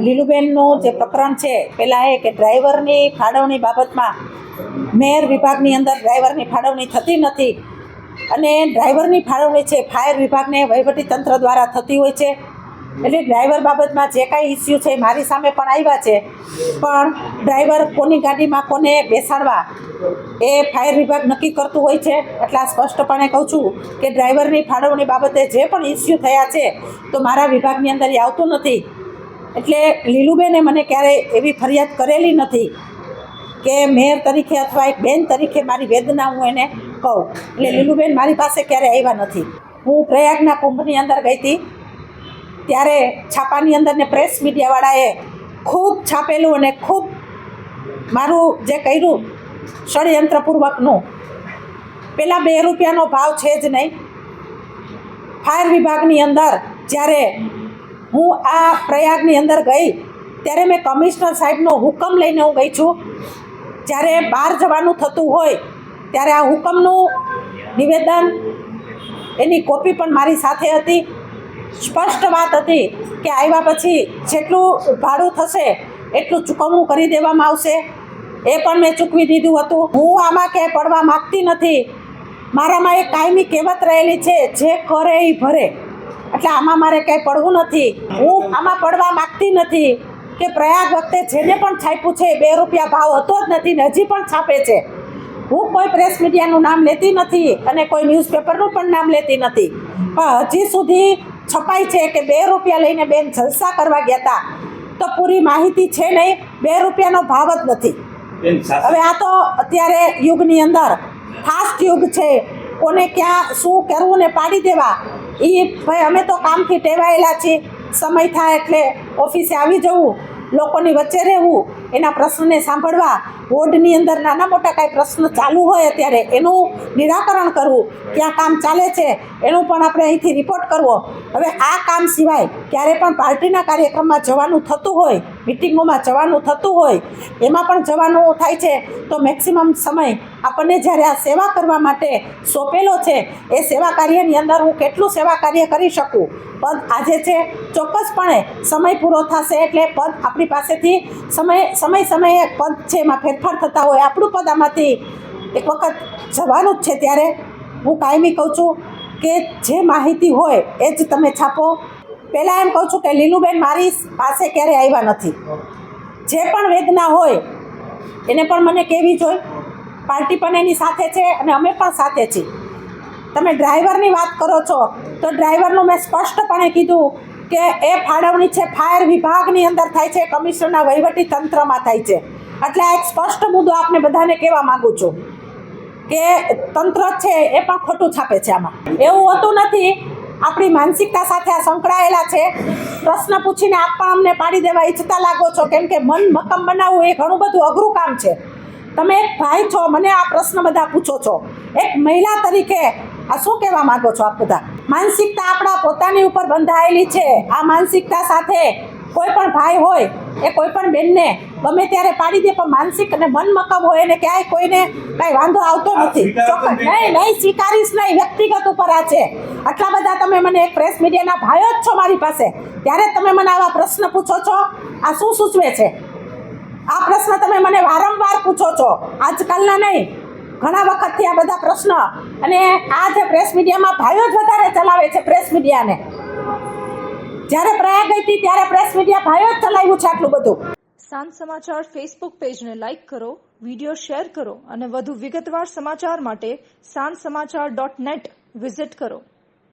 લીલુબેનનું જે પ્રકરણ છે, પહેલાં એ કે ડ્રાઈવરની ફાળવણી બાબતમાં મેયર વિભાગની અંદર ડ્રાઈવરની ફાળવણી થતી નથી અને ડ્રાઈવરની ફાળવણી છે, ફાયર વિભાગને વહીવટી તંત્ર દ્વારા થતી હોય છે. એટલે ડ્રાઈવર બાબતમાં જે કાંઈ ઇસ્યુ છે મારી સામે પણ આવ્યા છે. પણ ડ્રાઈવર કોની ગાડીમાં કોને બેસાડવા એ ફાયર વિભાગ નક્કી કરતું હોય છે. એટલે સ્પષ્ટપણે કહું છું કે ડ્રાઈવરની ફાળવણી બાબતે જે પણ ઇસ્યુ થયા છે, તો મારા વિભાગની અંદર એ આવતું નથી. એટલે લીલુબેને મને ક્યારેય એવી ફરિયાદ કરેલી નથી કે મેયર તરીકે અથવા એક બેન તરીકે મારી વેદના હું એને કહું. એટલે લીલુબેન મારી પાસે ક્યારે આવ્યા નથી. હું પ્રયાગના કુંભની અંદર ગઈ હતી. ત્યારે છાપાની અંદર ને પ્રેસ મીડિયાવાળાએ ખૂબ છાપેલું અને ખૂબ મારું જે કર્યું ષડયંત્રપૂર્વકનું પહેલાં બે રૂપિયાનો ભાવ છે જ નહીં. ફાયર વિભાગની અંદર જ્યારે હું આ પ્રયાગની અંદર ગઈ, ત્યારે મેં કમિશનર સાહેબનો હુકમ લઈને હું ગઈ છું. જ્યારે બહાર જવાનું થતું હોય, ત્યારે આ હુકમનું નિવેદન એની કોપી પણ મારી સાથે હતી. સ્પષ્ટ વાત હતી કે આવ્યા પછી જેટલું ભાડું થશે, એટલું ચૂકવણું કરી દેવામાં આવશે. એ પણ મેં ચૂકવી દીધું હતું. હું આમાં ક્યાંય પડવા માગતી નથી. મારામાં એક કાયમી કહેવત રહેલી છે, જે કરે એ ભરે. એટલે આમાં મારે ક્યાંય પડવું નથી. હું આમાં પડવા માગતી નથી કે પ્રયાગ વખતે જેને પણ છાપ્યું છે બે રૂપિયા ભાવ હતો જ નથી ને હજી પણ છાપે છે. હું કોઈ પ્રેસ મીડિયાનું નામ લેતી નથી અને કોઈ ન્યૂઝપેપરનું પણ નામ લેતી નથી. પણ હજી સુધી છપાય છે કે બે રૂપિયા લઈને બેન જલસા કરવા ગયા હતા તો પૂરી માહિતી છે નહીં બે રૂપિયાનો ભાવ જ નથી. હવે આ તો અત્યારે યુગની અંદર ફાસ્ટ યુગ છે. કોને ક્યાં શું કરવું ને પાડી દેવા? એ ભાઈ, અમે તો કામથી ટેવાયેલા છીએ. સમય થાય એટલે ઓફિસે આવી જવું, લોકોની વચ્ચે રહેવું, એના પ્રશ્નને સાંભળવા, વોર્ડની અંદર નાના મોટા કાંઈ પ્રશ્ન ચાલુ હોય અત્યારે, એનું નિરાકરણ કરવું, ક્યાં કામ ચાલે છે, એનું પણ આપણે અહીંથી રિપોર્ટ કરવો. હવે આ કામ સિવાય ક્યારે પણ પાર્ટીના કાર્યક્રમમાં જવાનું થતું હોય મિટિંગોમાં જવાનું થતું હોય, એમાં પણ જવાનું થાય છે, તો મેક્સિમમ સમય આપણને જ્યારે આ સેવા કરવા માટે સોંપેલો છે, એ સેવા કાર્યની અંદર હું કેટલું સેવા કાર્ય કરી શકું? પદ આજે છે, ચોક્કસપણે સમય પૂરો થશે એટલે પદ આપણી પાસેથી સમય સમય, સમયે પદ છે, એમાં ફેરફાર થતા હોય, આપણું પદ આમાંથી એક વખત જવાનું જ છે ત્યારે હું કાયમી કહું છું કે જે માહિતી હોય એ જ તમે છાપો પહેલાં એમ કહું છું કે લીલુબેન મારી પાસે ક્યારે આવ્યા નથી. જે પણ વેદના હોય, એને પણ મને કહેવી જોઈએ પાર્ટી પણ એની સાથે છે અને અમે પણ સાથે છીએ. તમે ડ્રાઈવરની વાત કરો છો, તો ડ્રાઈવરનું મેં સ્પષ્ટપણે કીધું કે એ ફાળવણી છે ફાયર વિભાગની અંદર થાય છે, કમિશનરના વહીવટી તંત્રમાં થાય છે. એટલે આ એક સ્પષ્ટ મુદ્દો આપને બધાને કહેવા માગું છું કે તંત્ર છે એ પણ ખોટું છાપે છે આમાં. એવું હોતું નથી આપણી માનસિકતા સાથે આ સંકળાયેલા છે. પ્રશ્ન પૂછીને આપ પણ અમને પાડી દેવા ઈચ્છતા લાગો છો. કેમ કે મન મક્કમ બનાવવું એ ઘણું બધું અઘરું કામ છે. તમે એક ભાઈ છો, મને આ પ્રશ્ન બધા પૂછો છો. એક મહિલા તરીકે આ શું કહેવા માંગો છો આપ બધા? માનસિકતા આપણા પોતાની ઉપર બંધાયેલી છે. આ માનસિકતા સાથે કોઈ પણ ભાઈ હોય એ કોઈ પણ બેનને ગમે ત્યારે પાડી દે પણ માનસિક અને મન મકમ હોય એને ક્યાંય કોઈને કાંઈ વાંધો આવતો નથી. ચોક્કસ. નહીં. નહીં સ્વીકારીશ નહીં વ્યક્તિગત ઉપર આ છે. આટલા બધા તમે મને એક પ્રેસ મીડિયાના ભાઈઓ જ છો મારી પાસે. ત્યારે તમે મને આવા પ્રશ્ન પૂછો છો. આ શું સૂચવે છે? આ પ્રશ્ન તમે મને વારંવાર પૂછો છો. આજકાલના નહીં. ઘણા વખતથી આ બધા પ્રશ્ન અને આ જે પ્રેસ મીડિયામાં ભાઈઓ જ વધારે ચલાવે છે પ્રેસ મીડિયાને જ્યારે પ્રયાગ ગઈ હતી, ત્યારે પ્રેસ મીડિયા ભાઈઓ જ ચલાવ્યું છે આટલું બધું. સાંજ સમાચાર ફેસબુક પેજને લાઇક કરો વીડિયો શેર કરો અને વધુ વિગતવાર સમાચાર માટે સાંજ સમાચાર ડોટ નેટ વિઝિટ કરો.